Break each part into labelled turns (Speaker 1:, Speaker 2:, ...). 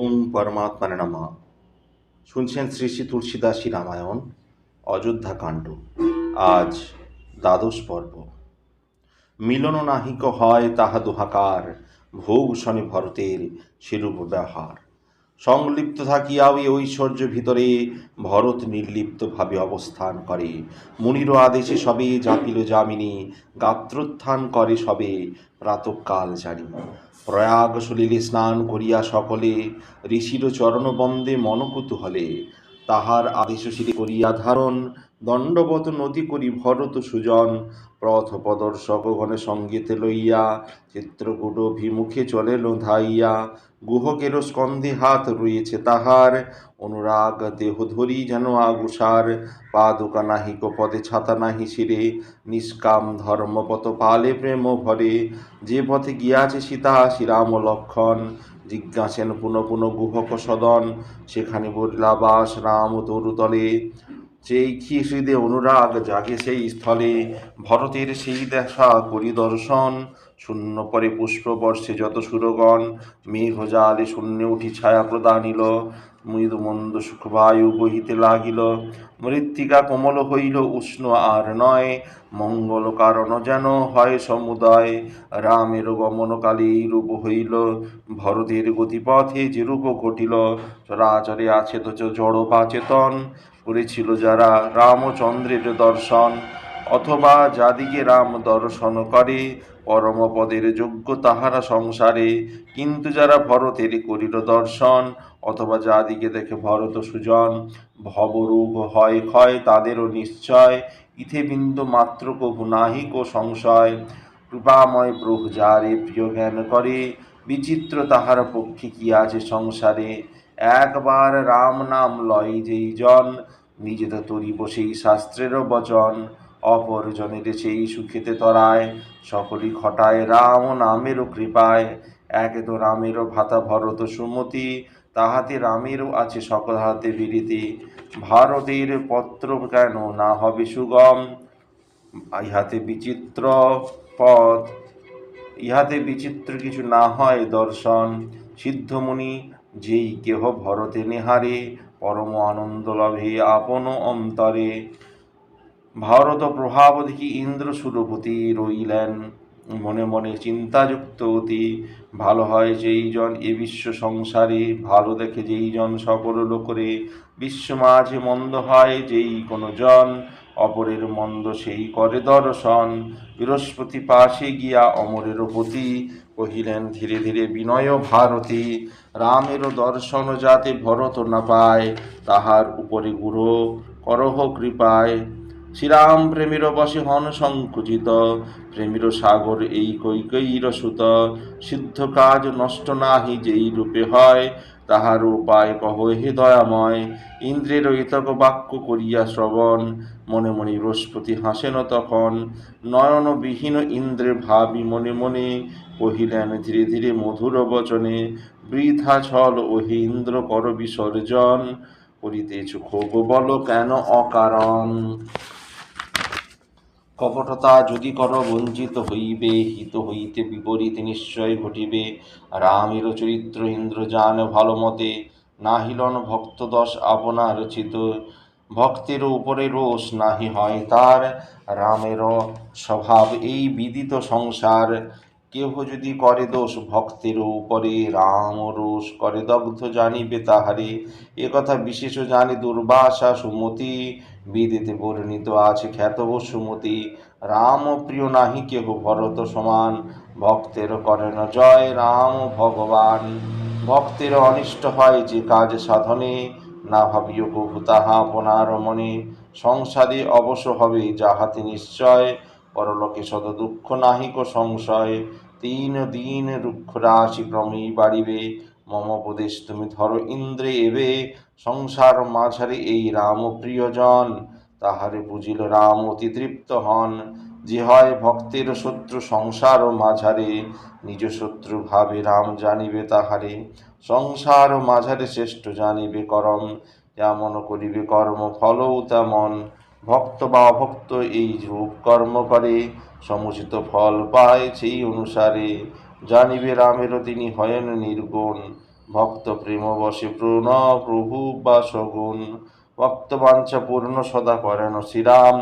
Speaker 1: ওম পরমাত্মার নামা। শুনছেন শ্রী শ্রী তুলসীদাসী রামায়ণ, অযোধ্যা কাণ্ড। আজ দ্বাদশ পর্ব। মিলন নাহিক হয় তাহা দোহাকার শনি ভরতের সেরূপ ব্যবহার। সংলিপ্ত থাকিয়াও এই ঐশ্বর্য ভিতরে ভরত নির্লিপ্তভাবে অবস্থান করে। মুনির আদেশে সবে জাপিল যামিনী, গাত্রোত্থান করে সবে প্রাতকাল জানি। প্রয়াগ সলিলে স্নান করিয়া সকলে, ঋষির চরণবন্দে মনকুতূহলে, তাহার আদেশ করিয়া ধারণ দণ্ডবত নদী করি ভরত সুজন, পথ প্রদর্শক গণে সঙ্গীতে লইয়া, চিত্রকূট অভিমুখে চলে ধাইয়া গুহকের স্কন্ধে হাত রয়েছে তাহার, অনুরাগ দেহ ধরি যেন আগুসার পাদুকা নাহিক পদে ছাতা নাহি শিরে, নিষ্কাম ধর্মপত পালে প্রেম ভরে, যে পথে গিয়াছে সীতা, শ্রীরাম লক্ষণ, জিজ্ঞাসেন পুনঃ পুনঃ গুহক সদন, সেখানে বলিলাবাস রাম তরুতলে সেই কি অনুরাগ জাগে সেই স্থলে, ভরতের সেই দেখা পরিদর্শন শূন্য পরে পুষ্পবর্ষে যত সুরগণ মেঘ জালে শূন্যে উঠি ছায়া প্রদানিল মৃদু মন্দ সুখবায়ু বহিতে লাগিল। মৃত্তিকা কোমল হইল, উষ্ণ আর নয়। মঙ্গল কারণ যেন হয় সমুদয়। রামের গমনকালে রূপ হইল। ভরতের গতিপথে যে রূপ ঘটিল, চরাচরে আছে তো জড় বা চেতন করেছিল যারা রামচন্দ্রের দর্শন অথবা যাদিকে রাম দর্শন করে, পরমপদের যোগ্য তাহারা সংসারে। কিন্তু যারা ভরতের করিল দর্শন অথবা যাদিকে দেখে ভরত সুজন, ভবরূপ হয় ক্ষয় তাদেরও নিশ্চয়। ইথে বিন্দু মাত্র কভু নাহিক সংশয়। কৃপাময় প্রভু যারে প্রিয় জ্ঞান করে, বিচিত্র তাহার পক্ষে কি আছে সংসারে? একবার রাম নাম লয় যেই জন, নিজে তো তরিব সেই শাস্ত্রেরও বচন অপরজনের সেই সুখেতে তরায়, সকলই ঘটায় রাম নামেরও কৃপায়। একে তো রামেরও ভাতা ভরত সুমতি, তাহাতে রামেরও আছে সকল হাতে বিরীতি। ভারতের পত্র কেন না হবে সুগম? ইহাতে বিচিত্র পথ, ইহাতে বিচিত্র কিছু না হয় দর্শন। সিদ্ধমুনি যেই কেহ ভরতে নেহারে, পরম আনন্দ লভে আপন অন্তরে। ভারত প্রভাব দেখি ইন্দ্র সুরপতি রইলেন, মনে মনে চিন্তাযুক্ত অতি। ভালো হয় যেই জন এ বিশ্ব সংসারে, ভালো দেখে যেই জন সকল লোকরে। বিশ্ব মাঝে মন্দ হয় যেই কোনো জন, অপরের মন্দ সেই করে দর্শন। বৃহস্পতি পাশে গিয়া অমরের পতি কহিলেন, ধীরে ধীরে বিনয় ভারতী, রামের দর্শন যাতে ভরত না পায়, তাহার উপরে গুরু, করহ কৃপায়। শ্রীরাম প্রেমের বসে হন সংকুচিত, প্রেমীর সাগর এই কৈকৈর সুত। সিদ্ধ কাজ নষ্ট নাহি যেই রূপে হয়, তাহার উপায় কহ হে দয়াময়। ইন্দ্রের ইতক বাক্য করিয়া শ্রবণ মনে মনে বৃহস্পতি হাসেন তখন। নয়নবিহীন ইন্দ্রে ভাবি মনে মনে কহিলেন, ধীরে ধীরে মধুর বচনে বৃথা ছল ওহে ইন্দ্র কর বিসর্জন করিতেছ ক্ষোভ বল কেন অকারণ? কপটতা যদি কর বঞ্চিত হইবে, হিত হইতে বিপরীত নিশ্চয় ঘটিবে। রামের চরিত্র ইন্দ্র জান ভালো মতে নাহিলন ভক্ত দশ আপনার রচিত ভক্তের উপরে রোষ নাহি হয় তার। রামের স্বভাব এই বিদিত সংসার। কেহ যদি করে দোষ ভক্তের উপরে, রাম রোষ করে দগ্ধ জানিবে তাহারে। এ কথা বিশেষ জানি দুর্বাসা সুমতি। বিদিতে বর্ণিত আছে খ্যাত সুমতি। রাম প্রিয় নাহি, কেহ ভরত সমান। ভক্তের করেন জয় রাম ভগবান। ভক্তের অনিষ্ট হয় যে কাজ সাধনে। না ভাবিও প্রভু তাহা আপনার মনে সংসারে অবশ্য হবে, যাহাতে নিশ্চয় পরলোকে শত দুঃখ নাহিক সংশয়। তিন দিন রুক্ষ রাশি ক্রমেই বাড়িবে, মম উপদেশ তুমি ধরো ইন্দ্রে এবে, সংসার মাঝারে এই রাম প্রিয়জন। তাহারে বুঝিল রাম অতি তৃপ্ত হন যে হয় ভক্তের শত্রু সংসার মাঝারে, নিজ শত্রু ভাবে রাম জানিবে তাহারে। সংসার মাঝারে শ্রেষ্ঠ জানিবে করম যেমন করিবে কর্ম, ফলও তেমন ভক্ত বা অভক্ত এই রূপ কর্ম করে, সমুচিত ফল পায় সেই অনুসারে। জানিবে রামেরও তিনি হয়েন নির্গুণ, ভক্ত প্রেম বসে প্রণ প্রভু বা সগুণ। ভক্ত বাঞ্ছা পূর্ণ সদা করেন শ্রীরাম,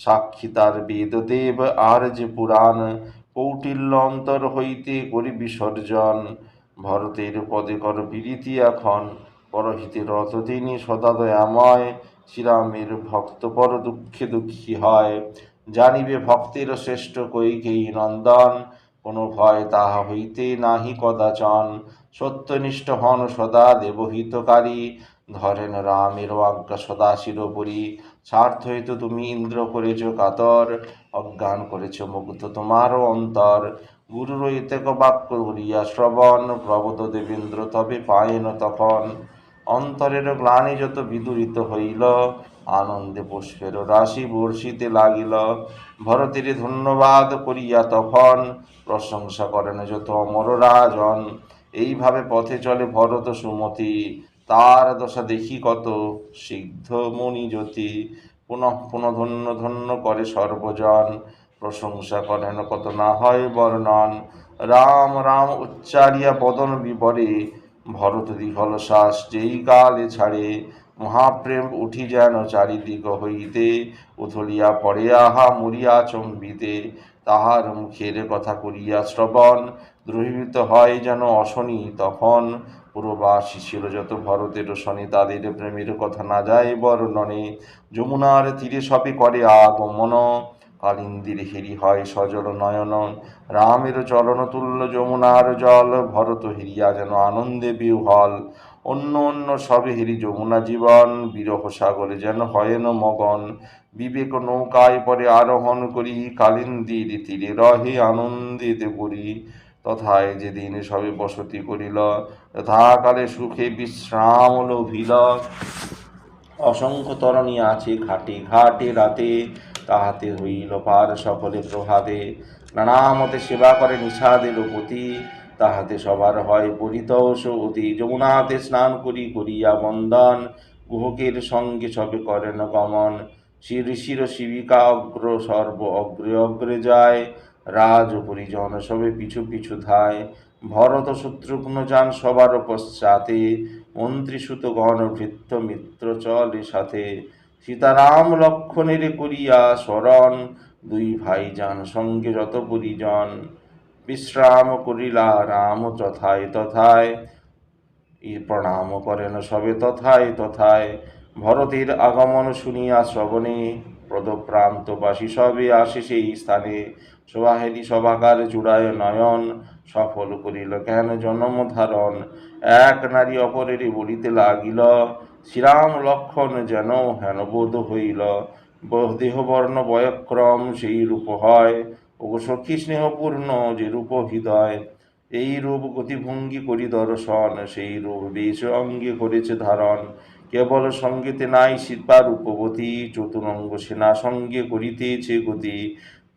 Speaker 1: সাক্ষী তার বেদদেব আর যে পুরাণ। কৌটিল্য অন্তর হইতে করি বিসর্জন। ভরতের পদে কর বিরীতি এখন পরহিতে রত তিনি সদা দয়াময়। শ্রীরামের ভক্ত পর দুঃখে দুঃখী হয়। জানিবে ভক্তের শ্রেষ্ঠ কৈকেয়ী নন্দন। কোনো ভয় তাহা হইতে নাহি কদাচন। সত্যনিষ্ঠ হন সদা দেবহিতকারী। ধরেন রামের আজ্ঞা সদা শিরোপরি। স্বার্থ হইতে তুমি ইন্দ্র করেছ কাতর। অজ্ঞান করেছ মুগ্ধ তোমারও অন্তর। গুরুর ইতেক বাক্য করিয়া শ্রবণ প্রবোধ দেবেন্দ্র তবে পায়েন তখন। অন্তরের গ্লানি যত বিদূরিত হইল, আনন্দে পুষ্পের রাশি বর্ষিতে লাগিল। ভরতের ধন্যবাদ করিয়া তখন প্রশংসা করেন যত অমর রাজন এইভাবে পথে চলে ভরত সুমতি। তার দশা দেখি কত সিদ্ধ মণি জ্যোতি। পুনঃ পুনঃ ধন্য ধন্য করে সর্বজন। প্রশংসা করেন কত না হয় বর্ণন। রাম রাম উচ্চারিয়া বদন বিবরে, ভরত দীঘল শ্বাস যেই কালে ছাড়ে, মহাপ্রেম উঠি যেন চারিদিক হইতে, উথলিয়া পড়ে আহা মরিয়া চম্বিতে, তাহার মুখের কথা করিয়া শ্রবণ দ্রবীভূত হয় যেন অশনি তখন, পুরবাসী ছিল যত ভরতের শনি, তাদের প্রেমের কথা না যায় বর্ণনে, যমুনার তীরে সবে করে আগমন। কালিন্দির হেরি হয় সজল নয়ন রামের চরণ তুল্য যমুনার জল, ভরত হিরিয়া যেন আনন্দে বিহল অন্য অন্য সবে হেরি যমুনা জীবন, বিরহ সাগরে যেন হয়েন মগন। বিবেক নৌকায় পরে আরোহণ করি, কালিন্দির তীরে রহে আনন্দিত করি তথায় যেদিন সবে বসতি করিল, যথাকালে সুখে বিশ্রাম লভিল। অসংখ্য তরণী আছে ঘাটে ঘাটে রাতে তাহাতে হইল পার সকলে প্রভাতে নানামতে সেবা করে নিষাদের পতি তাহাতে সবার হয় পরিতোষ অতি। যমুনাতে স্নান করি করিয়া বন্দন। গুহকের সঙ্গে সবে করেন গমন। শির শির শিবিকা অগ্র সর্ব অগ্রে অগ্রে যায়। রাজ পরিজন সবে পিছু পিছু ধায়। ভরত শত্রুঘ্ন যান সবার পশ্চাতে। মন্ত্রী সুতগণ ভৃত্য মিত্র চলে সাথে। সীতারাম লক্ষণের করিয়া স্মরণ দুই ভাই যান সঙ্গে যত পরিজন। বিশ্রাম করিলা রাম তথায় তথায় প্রণাম করেন সবে তথায় তথায়। ভরতের আগমন শুনিয়া শ্রবণে পদপ্রান্তবাসী সবে আসে সেই স্থানে। সোহাহেরি সভাকার চূড়ায় নয়ন সফল করিল, কেন জন্ম ধারণ? এক নারী অপরের বলিতে লাগিল শ্রীরাম লক্ষণ যেন হেন বোধ হইল। দেহবর্ণ বয়ক্রম সেই রূপ হয়। ও সখী স্নেহপূর্ণ যে রূপ হৃদয়, এই রূপ গতিভঙ্গি করি দর্শন, সেই রূপ বেশ অঙ্গে করেছে ধারণ। কেবল সঙ্গীতে নাই শিল্পা রূপবতী চতুরঙ্গ সেনা সঙ্গে করিতেছে গতি।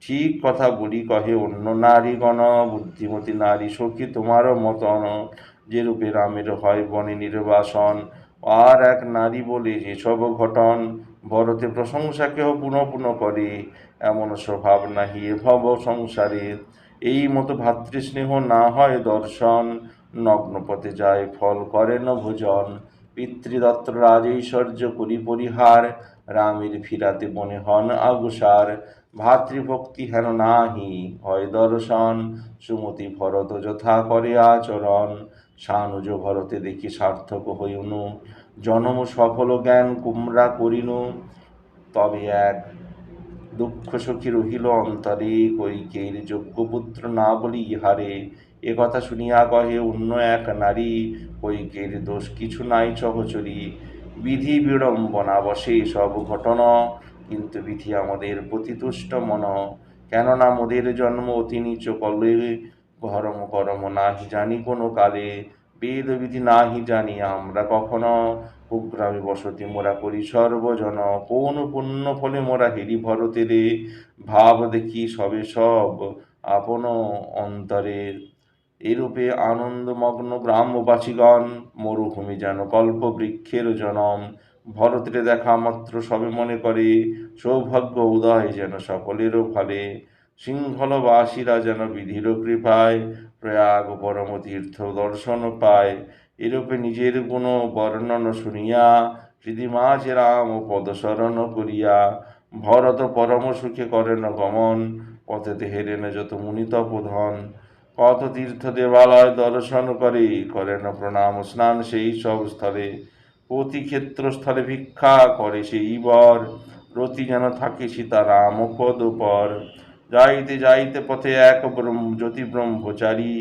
Speaker 1: ঠিক কথা বলি কহে অন্য নারীগণ, বুদ্ধিমতী নারী সখী তোমারও মতন, যে রূপে রামের হয় বনে নির্বাসন। আর এক নারী বলে যেসব ঘটন ভরতে প্রশংসা কেহ পুনঃ পুনঃ করে, এমন স্বভাব নাহি ভব সংসারে। এই মতো ভাতৃস্নেহ না হয় দর্শন, নগ্নপথে যায় ফল করে ন ভোজন। পিতৃদত্ত রাজৈশ্বর্য করি পরিহার, রামের ফিরাতে মনে হন আগুসার। ভাতৃভক্তি হেন নাহি, হয় দর্শন, সুমতি ভরত যথা করে আচরণ। সানুজ ভরতে দেখি সার্থক হইনু জনম সফল জ্ঞান কুমরা করিনু। তবে এক দুঃখ সখী রহিল অন্তরে কৈকের যোগ্য পুত্র না বলি ইহারে। এ কথা শুনিয়া কহে অন্য এক নারী কৈকের দোষ কিছু নাই সহচরী। বিধি বিড়ম্বনা বসে সব ঘটনা, কিন্তু বিধি আমাদের প্রতিতুষ্ট মন। কেননা মোদের জন্ম অতি নিচ কলে ঘরম করম নাহি জানি কোনো কালে, বেদ বিধি নাহি জানি আমরা কখনো। কুগ্রামে বসতি মোরা করি সর্বজন, কোন পুণ্য ফলে মোরা হেরি ভরতেরে? ভাব দেখি সবে সব আপন অন্তরে। এরূপে আনন্দমগ্ন গ্রাম্যবাসীগণ মরুভূমি যেন কল্প বৃক্ষের জনম। ভরতের দেখা মাত্র সবে মনে করে, সৌভাগ্য উদয় যেন সকলেরও ফলে। সিংহলবাসীরা যেন বিধির কৃপায় প্রয়াগ পরম তীর্থ দর্শন পায়, এরূপে নিজের গুণ বর্ণন শুনিয়া হৃদিমাঝে রাম পদশরণ করিয়া, ভরত পরম সুখে করেন গমন পথেতে হেরেন যত মুনিতপ ধন। কত তীর্থ দেবালয় দর্শন করে, করেন প্রণাম স্নান সেই সব স্থলে। প্রতি ক্ষেত্রস্থলে ভিক্ষা করে সেই বর, রতি যেন থাকে সীতারাম পদ পর। যাইতে যাইতে পথে এক ব্রহ্ম জ্যোতি ব্রহ্মচারী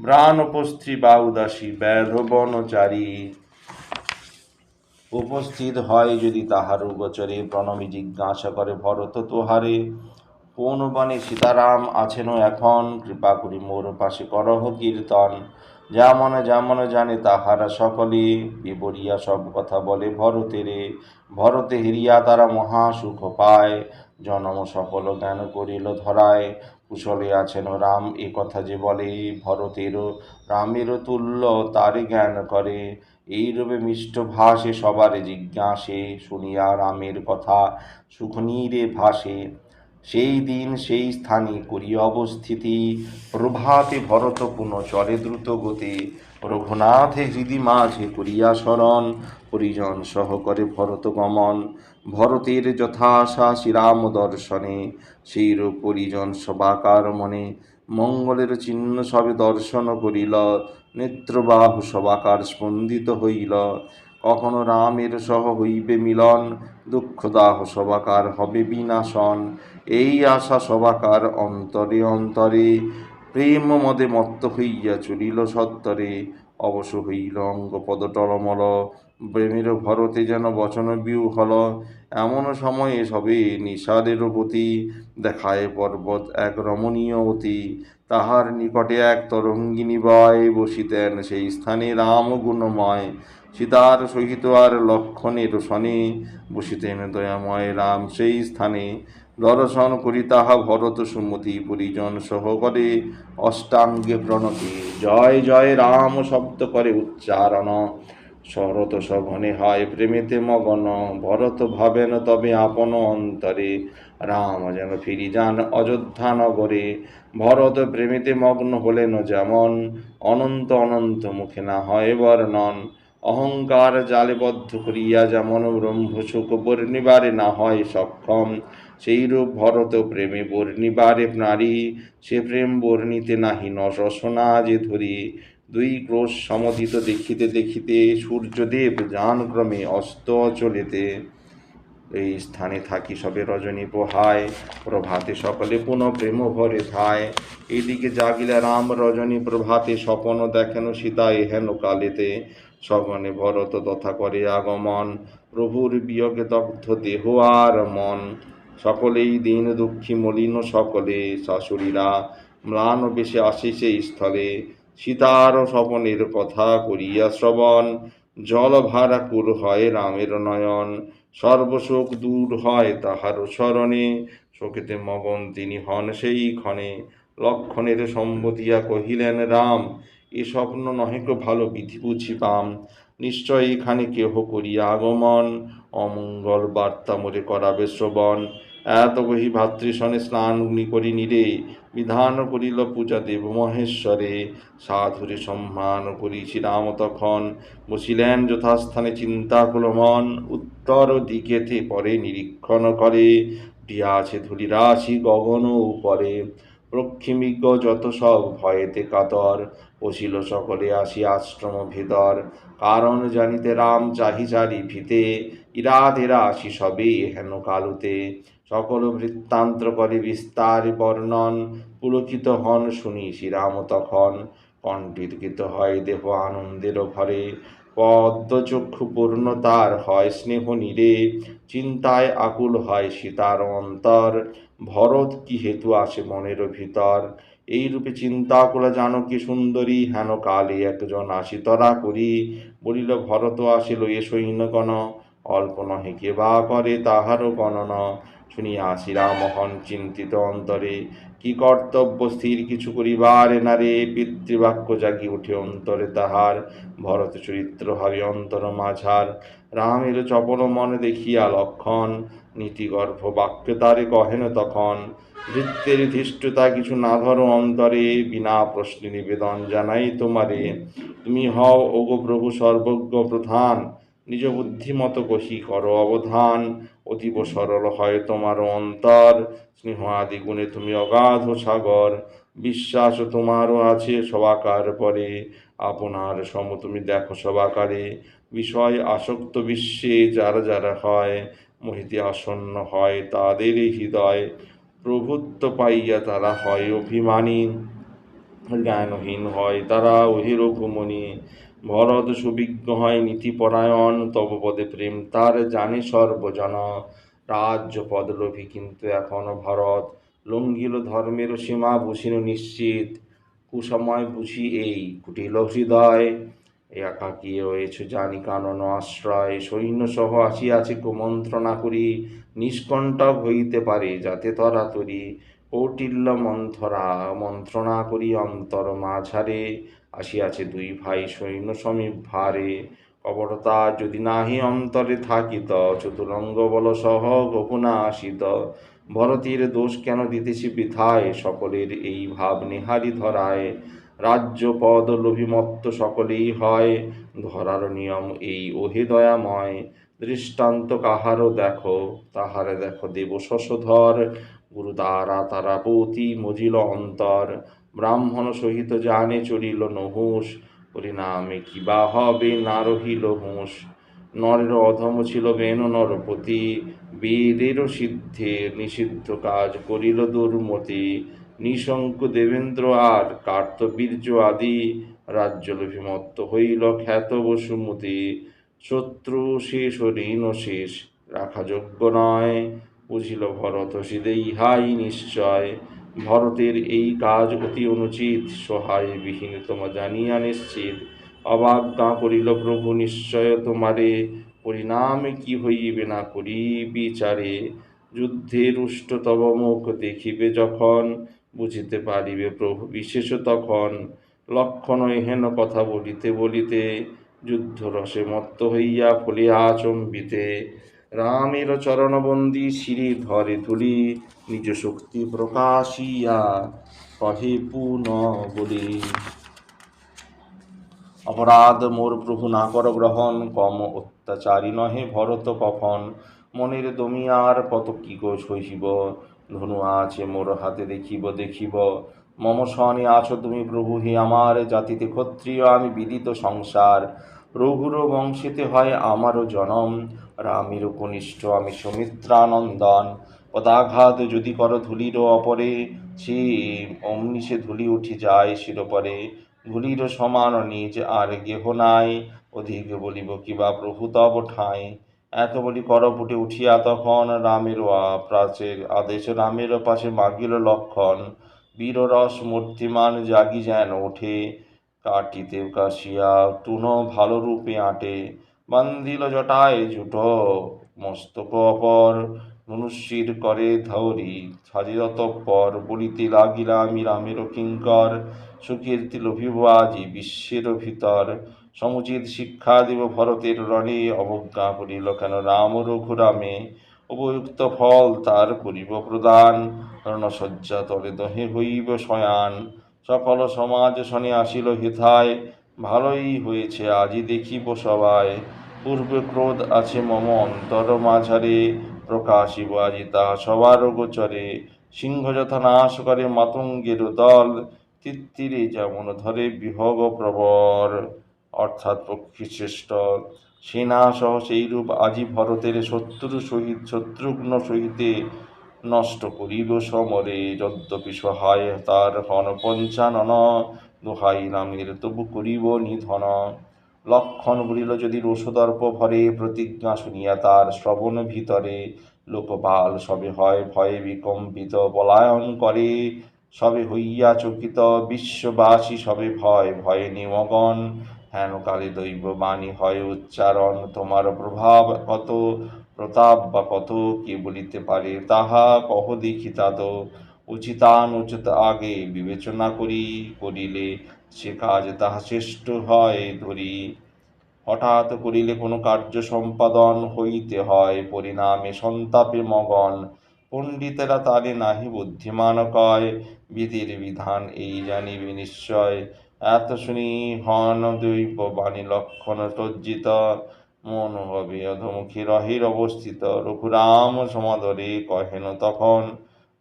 Speaker 1: ব্রাণ উপস্থিত বা উদাসী ব্যাধ উপস্থিত হয় যদি তাহার গোচরে প্রণমী জিজ্ঞাসা করে, ভরত তোহারে, কোন বনে সীতারাম আছেন এখন? কৃপা করি মোর পাশে করহ কীর্তন। যেমন যেমন জানে তাহারা সকলে বিবরিয়া সব কথা বলে ভরতেরে। ভরতে হিরিয়া তারা মহা সুখ পায়। জনম সফল জ্ঞান করিল ধরায়। কুশলে আছেন রাম, এ কথা যে বলে ভরতেরও রামের তুল্য তার জ্ঞান করে। এইরূপে মিষ্ট ভাষে সবার জিজ্ঞাসে, শুনিয়া রামের কথা সুখনীরে ভাসে। সেই দিন সেই স্থানে করি অবস্থিতি। প্রভাতে ভরত পুনঃ চলে দ্রুত গতি। রঘুনাথে হৃদি মাঝে করিয়া শরণ পরিজন সহ করে ভরত গমন। ভরতের যথাশা শ্রীরাম দর্শনে। সেইরূপ পরিজন সবাকার মনে। মঙ্গলের চিহ্ন সবে দর্শন করিল। নেত্রবাহু সবাকার স্পন্দিত হইল। কখনো রামের সহ হইবে মিলন দুঃখদাহ সবাকার হবে বিনাশন। এই আশা সবাকার অন্তরে অন্তরে, প্রেম মদে মত্ত হইয়া চলিল সত্তরে। অবশ হইল অঙ্গ পদ টলমল, প্রেমের ভরতে যেন বচন বিহল এমন সময়ে সবে নিষাদের প্রতি দেখায় পর্বত এক রমণীয় অতি। তাহার নিকটে এক তরঙ্গিনী বয় বসিতেন, সেই স্থানে রাম গুণময়। সীতার সহিত আর লক্ষণের শনে বসিতেন দয়াময় রাম সেই স্থানে দর্শন করি তাহা ভরত সুমতি পরিজন সহ করে অষ্টাঙ্গে প্রণতি, জয় জয় রাম শব্দ করে উচ্চারণ। শরত সঘনে হয় প্রেমেতে মগন, ভরত ভাবেন তবে আপন অন্তরে। রাম যেন ফিরি যান অযোধ্যা নগরে, ভরত প্রেমেতে মগ্ন হলেন যেমন। অনন্ত অনন্ত মুখে না হয় বর্ণন অহংকার জালেবদ্ধ করিয়া যেমন ব্রহ্মশোক বর্ণিবারে না হয় সক্ষম, সেইরূপ ভরত প্রেমে বর্ণিবারে নারী, সে প্রেম বর্ণিতে নাহি ন রসনা যে ধরি। দুই ক্রোশ সমদিত দেখিতে দেখিতে সূর্যদেব যান ক্রমে অস্ত চলিতে। এই স্থানে থাকি, সবে রজনী পোহায়, প্রভাতে সকলে পুনঃ প্রেম ভরে ধায় এইদিকে জাগিলা রাম, রজনী প্রভাতে স্বপন দেখেন সীতা এহেন কালেতে। সগনে ভরত তথা করে আগমন, প্রভুর বিয়োগে দগ্ধ দেহ আর মন। সকলেই দিন দুঃখী মলিন সকলে, শাশুড়িরা ম্লান বেশে আসে সেই স্থলে। সীতার স্বপনের কথা করিয়া শ্রবণ, জল হয় রামের নয়ন। সর্বশোক দূর হয় তাহার স্মরণে। শোকেতে মগন তিনি হন সেই ক্ষণে। লক্ষণের সম্বতিয়া কহিলেন, রাম, এ স্বপ্ন নহেক ভালো বিধি বুঝি পাম। নিশ্চয় এখানে কেহ করিয়া আগমন। অমঙ্গল বার্তা মরে করাবে শ্রবণ। এত গহি ভাতৃষণে স্নান অগ্নি করি নিরে, বিধান করিল পূজা দেব মহেশ্বরে। সাধুরে সম্মান করি শ্রীরাম তখন। বসিলেন যথাস্থানে চিন্তাকুল মন, উত্তর দিকেতে পরে নিরীক্ষণ করে। আছে ধুলি রাশি গগন উপরে। প্রক্ষিমিজ্ঞ যত সব ভয়েতে কাতর, বসিল সকলে আসি আশ্রম ভেতর কারণ জানিতে রাম চাহি চারি ভিতে, ইরাধেরা আসি সবে হেন কালুতে। সকল বৃত্তান্ত করে বিস্তার বর্ণন পুলকিত হন শুনি শ্রীরাম তখন কণ্ঠিত হয় দেহ আনন্দের ভরে, পদ্মচক্ষু পূর্ণ তার হয় স্নেহ নীরে, চিন্তায় আকুল হয় সীতার অন্তর। ভরত কি হেতু আসে মনের ভিতর? এইরূপে চিন্তা করে জানকী সুন্দরী? হেন কালে একজন আসি তরা করি। বলিল, ভরত আসিল এ সৈন্যগণ। অল্প নহে কে বা করে তাহারও গণনা। শুনিয়া শ্রীরামোহন চিন্তিত অন্তরে, কি কর্তব্য স্থির কিছু করিবার? নারে পিতৃবাক্য জাগি উঠে অন্তরে তাহার, ভরত চরিত্র ভাবে অন্তর মাঝার। রামের চপল মন দেখিয়া লক্ষণ, নীতিগর্ভ বাক্য তারে কহেন তখন বৃত্তের ধৃষ্টতা কিছু না ধরো অন্তরে, বিনা প্রশ্নে নিবেদন জানাই তোমারে। তুমি হও ওগো প্রভু সর্বজ্ঞ প্রধান নিজ বুদ্ধিমত কহি করো অবধান, অতীব সরল হয় তোমার অন্তর। স্নেহ আদি গুণে তুমি অগাধ সাগর, বিশ্বাস তোমারও আছে সবাকার পরে। আপনার সম তুমি দেখো সবাকারে, বিষয় আসক্ত বিশ্বে যারা যারা হয়, মোহিতে আসন্ন হয় তাদেরই হৃদয়। প্রভুত্ব পাইয়া তারা হয় অভিমানী, জ্ঞানহীন হয় তারা ওহির ঘুমনি ভরত সুবিজ্ঞ হয় নীতিপরায়ণ, তব পদে প্রেম তার জানে সর্বজন। রাজ্য পদলোভী কিন্তু এখনও ভারত। লঙ্ঘিল ধর্মের সীমা বুঝিল নিশ্চিত, কুসময় বুঝি এই কুটিল হৃদয়। একাকী রয়েছে জানি কানন আশ্রয় সৈন্য সহ আসিয়াছে কুমন্ত্রণা করি, নিষ্কণ্টক হইতে পারে যাতে তরা তরি কৌটিল্য মন্থরা মন্ত্রণা করি অন্তর মাঝারে, আসিয়াছে দুই ভাই সৈন্য সমীপ ভারে কপটতা যদি নাহি অন্তরে থাকিত চতুরঙ্গ বল সহ গোপনা আসিত। ভরতীর দোষ কেন দিতেছি বৃথায় সকলের এই ভাব নেহারি ধরায়। রাজ্য পদ লোভিমত্ত সকলেই হয়। ধরার নিয়ম এই ওহে দয়াময়। দৃষ্টান্ত কাহারও দেখো, তাহারে দেখো দেব শশধর গুরু তারা তারাপতি মজিল অন্তর। ব্রাহ্মণ সহিত জানে চলিল নহুষ পরিণামে কি বা হবে না রহিল হুঁশ। নরের অধম ছিল বেন নরপতি বেদেরও সিদ্ধে নিষিদ্ধ কাজ করিল দুর্মতি। নিশঙ্ক দেবেন্দ্র আর কার্তবীর্য আদি রাজ্যলোভিমত্ত হইল খ্যাত বসুমতি। শত্রু শেষ ঋণ শেষ, রাখা যোগ্য নয়। বুঝিল ভরত সিদে ইহাই নিশ্চয়। ভরতের এই কাজ অতি অনুচিত, সহায় বিহীন তোমা জানিয়া নিশ্চিত। অবাক অবাজ্ঞা করিল প্রভু, নিশ্চয় তোমারে। পরিণামে কি হইবে না করি বিচারে। যুদ্ধে রুষ্ট তব মুখ দেখিবে যখন, বুঝিতে পারিবে প্রভু বিশেষ তখন। লক্ষণ এহেন কথা বলিতে বলিতে যুদ্ধ রসে মত্ত হইয়া ফলিয়া আচম্বিতে। রামের চরণবন্দি শিরে ধরে তুলি নিজ শক্তি প্রকাশিয়া কহে পুন বলি। অপরাধ মোর প্রভু না কর গ্রহণ, কম অত্যাচারী নহে ভরত কখন। মনের দমিয়ার কত কি গো সহিব, ধনু আছে মোর হাতে দেখিব দেখিব। মম সনে আছো তুমি প্রভু হে আমার জাতিতে ক্ষত্রিয়, আমি বিদিত সংসার। রঘুর বংশেতে হয় আমারও জনম রামের কনিষ্ঠ আমি সুমিত্রানন্দন। পদাঘাত যদি কর ধুলির অপরে সে অমনি সে ধুলি উঠি যায় শিরোপরে। ধুলির সমান নিজ আর গেহ নাই, অধিক বলিব কিবা প্রভু তব ঠাঁই। এত বলি করপুটে উঠিয়া তখন রামের প্রাচের আদেশ, রামের পাশে মাগিল লক্ষণ। বীররস মূর্তিমান জাগি যেন ওঠে, কাটিতে কাশিয়া টুন ভালো রূপে আঁটে। বান্ধিল জটায় জুটো, মস্তক অপর, মনুষ্যের করে ধৌরি সাজিল তৎপর বলিতে লাগিলা আমি রামের কিঙ্কর সুকীর্তি লোভিব আজি বিশ্বের ভিতর। সমুচিত শিক্ষা দিব ভরতের রণে, অবজ্ঞা করিল কেন রাম রঘুরামে? উপযুক্ত ফল তার করিব প্রদান, রণসজ্জা তলে দহে হইব শয়ান। সকল সমাজ শনে আসিল হেথায় ভালোই হয়েছে আজি দেখিব সবাই। পূর্বে ক্রোধ আছে মম অন্তর মাঝারে প্রকাশিব আজি তাহা সবার গোচরে। সিংহ যথা নাশ করে মাতঙ্গের দল, তিত্তিরে যেমন ধরে বিহগ প্রবর। অর্থাৎ পক্ষী শ্রেষ্ঠ, সেনা সহ সেইরূপ আজি ভরতের শত্রু সহিত, শত্রুঘ্ন সহিতে নষ্ট করিব সমরে, যদ্যপি সহায় তার হন পঞ্চানন, দোহাই নামের তবু করিব নিধন। লক্ষণ বলিল, যদি রোষদর্প ভরে প্রতিজ্ঞা শুনিয়া তার শ্রবণ ভিতরে লোকপাল সবে হয় ভয়ে বিকম্পিত পলায়ন করে, সবে হইয়া চকিত বিশ্ববাসী সবে ভয় ভয়ে নিমগন। হেন কালে দৈব বাণী হয়, উচ্চারণ তোমার প্রভাব কত? প্রতাপ বা কত কে বলিতে পারে, তাহা কহ দেখি তাদ উচিতানুচিত আগে বিবেচনা করি, করিলে সে কাজ তাহা শ্রেষ্ঠ হয় ধরি। হঠাৎ করিলে কোনো কার্য সম্পাদন হইতে হয়, পরিণামে সন্তাপে মগন। পণ্ডিতেরা তারে নাহি বুদ্ধিমান কয়, বিধির বিধান এই জানিবে নিশ্চয় এত শুনি হন দৈব বাণী লক্ষণ সজ্জিত। মন হবে অধমুখী রহির অবস্থিত। রঘুরাম সমাদরে কহেন তখন,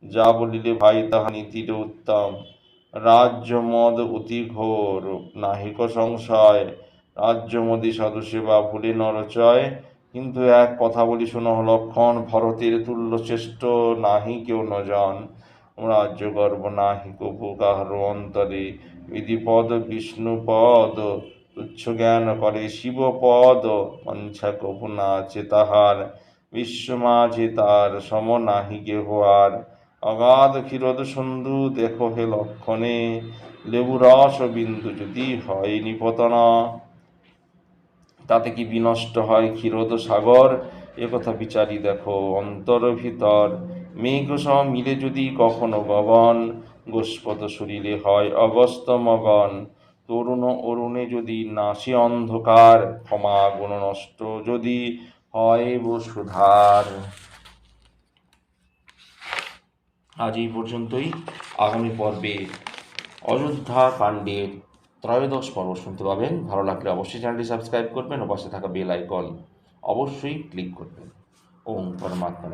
Speaker 1: যা বলিলে ভাই তাহা নীতির উত্তম। রাজ্য মদ অতি ঘোর, নাহিক সংশয়। রাজ্য রাজ্যমদী সাধুসেবা ভুলে নরচয়। কিন্তু এক কথা বলি শোনো লক্ষণ, ভরতের তুল্য শ্রেষ্ঠ নাহি কেউ নজন রাজ্য গর্ব নাহি কাহার অন্তরে। বিধিপদ বিষ্ণুপদ তুচ্ছ জ্ঞান করে শিবপদ, মঞ্ছা কপু না আছে তাহার বিশ্ব মাঝে তার সম নাহি কেহ অগাধ ক্ষীরদ সন্ধু দেখো হে লক্ষণে, লেবু রস বিন্দু যদি হয় নিপতনা। তাতে কি বিনষ্ট হয় ক্ষীরোদ সাগর? একথা বিচারি দেখো অন্তর ভিতর। মেঘ সহ মিলে যদি কখনো গগন গোস্পদ শরীরে হয় অগস্ত মগন। তরুণ অরুণে যদি নাসি অন্ধকার, ক্ষমা গুণ নষ্ট যদি হয় বসুধার আজ এই পর্যন্তই। আগামী পর্বে অযোধ্যা কাণ্ডের ত্রয়োদশ পর্ব শুনতে পাবেন। ভালো লাগলে অবশ্যই চ্যানেলটি সাবস্ক্রাইব করবেন ও পাশে থাকা বেল আইকন অবশ্যই ক্লিক করবেন। ওম পরমাত্মা